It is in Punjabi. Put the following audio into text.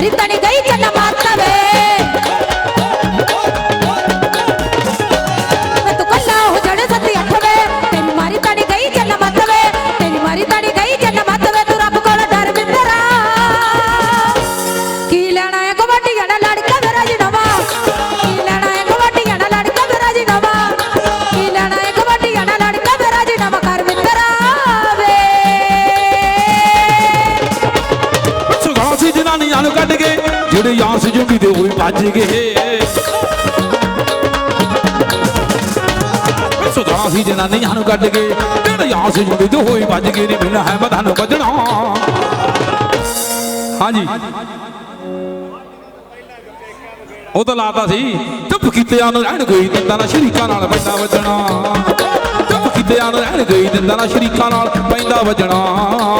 அறிந்தணிக ਵੱਜ ਗਏ। ਸੁਧਾਣਾ ਸੀ ਜਨਾਨੀਆਂ ਨੂੰ ਕੱਢ ਕੇ, ਜਿਹੜੇ ਆਸ ਜੁੜੀ ਤੇ ਹੋਈ ਵੱਜ ਗਏ ਨੇ, ਬਿਨਾ ਹੈ ਮਦਾਂ ਨੂੰ ਵੱਜਣਾ। ਹਾਂਜੀ। ਉਹ ਤਾਂ ਲਾਤਾ ਸੀ, ਚੁੱਪ ਕੀਤਿਆਂ ਨੂੰ ਰਹਿਣ ਗਈ ਦਿੰਦਾ ਨਾ, ਸ਼ਰੀਕਾਂ ਨਾਲ ਪੈਂਦਾ ਵੱਜਣਾ। ਚੁੱਪ ਕੀਤਿਆਂ ਨੂੰ ਰਹਿਣ ਗਈ ਦਿੰਦਾ ਨਾ, ਸ਼ਰੀਕਾਂ ਨਾਲ ਪੈਂਦਾ ਵੱਜਣਾ।